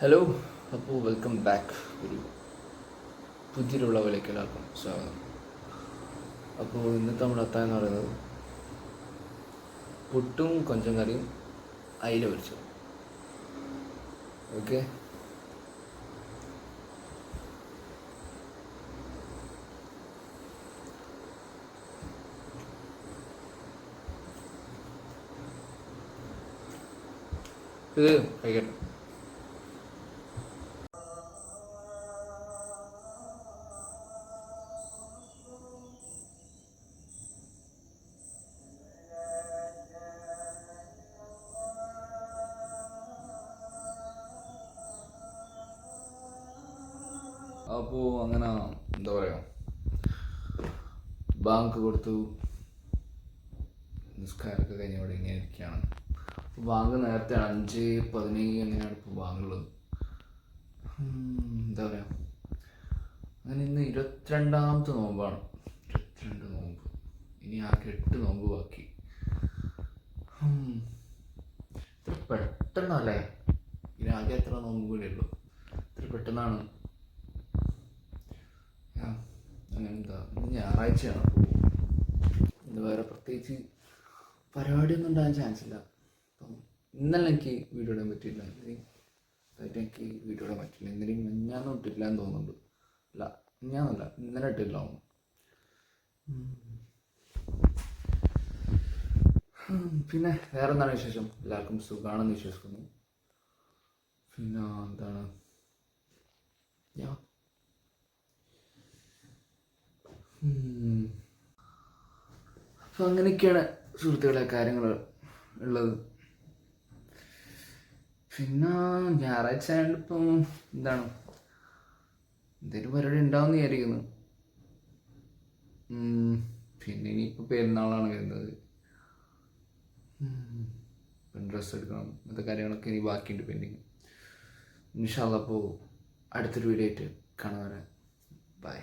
Hello അപ്പോൾ welcome back ഒരു പുതിയൊരുള്ളവയിലേക്ക് എല്ലാവർക്കും സ്വാഗതം. അപ്പോൾ ഇന്നത്തെ നമ്മുടെ അത്ത എന്ന് പറയുന്നത് പുട്ടും കൊഞ്ചം കറിയും അയില പൊരിച്ചു ഓക്കെ ഇത് കഴിക്കട്ടെ. അപ്പോൾ അങ്ങനെ എന്താ പറയുക ബാങ്ക് കൊടുത്തു. നിസ്കാരമൊക്കെ കഴിഞ്ഞ ഇവിടെ ഇങ്ങനെ ഇരിക്കുകയാണ്. ബാങ്ക് നേരത്തെ അഞ്ച് പതിനേഴ് അങ്ങനെയാണ് ഇപ്പോൾ ബാങ്കുള്ളത് എന്താ പറയുക അങ്ങനെ ഇന്ന് ഇരുപത്തിരണ്ടാമത്തെ നോമ്പാണ്. ഇരുപത്തിരണ്ട് നോമ്പ്. ഇനി ആകെ എട്ട് നോമ്പ് ബാക്കി. ഇത്ര പെട്ടെന്നല്ലേ? ഇനി ആകെ എത്ര നോമ്പ് കൂടെ ഉള്ളൂ? ഇത്ര പെട്ടെന്നാണ് ആ, അങ്ങനെ എന്താ ഇന്ന് ഞായറാഴ്ചയാണ്. ഇന്ന് വേറെ പ്രത്യേകിച്ച് പരിപാടിയൊന്നും ഉണ്ടാകാൻ ചാൻസ് ഇല്ല. അപ്പം ഇന്നലെ എനിക്ക് വീഡിയോ ഇടാൻ പറ്റിയില്ല. ഇന്നലെ അതായിട്ട് എനിക്ക് വീഡിയോ ഇടാൻ പറ്റില്ല ഇന്നലെയും മിഞ്ഞാന്നും ഇട്ടില്ല എന്ന് തോന്നുന്നുണ്ട്. അല്ല മിഞ്ഞാന്നല്ല ഇന്നലെ ഇട്ടില്ല. ഉം, പിന്നെ വേറെ എന്താണ് വിശേഷം? എല്ലാവർക്കും സുഖമാണെന്ന് വിശ്വസിക്കുന്നു. പിന്നെ എന്താണ്? യാ അപ്പൊ അങ്ങനെയൊക്കെയാണ് സുഹൃത്തുക്കളെ കാര്യങ്ങൾ ഉള്ളത്. പിന്നെ ഞായറാഴ്ച ആയതുകൊണ്ട് ഇപ്പം എന്താണ്? എന്തെങ്കിലും പരിപാടി ഉണ്ടാവും വിചാരിക്കുന്നു. പിന്നെ ഇനിയിപ്പോൾ പെരുന്നാളാണ് വരുന്നത്. ഡ്രസ്സ് എടുക്കണം. അങ്ങനത്തെ കാര്യങ്ങളൊക്കെ ഇനി ബാക്കിയുണ്ട് പെൻഡിങ് ഇൻഷാല്ല അപ്പോൾ അടുത്തൊരു വീഡിയോ ആയിട്ട് കാണാൻ ബൈ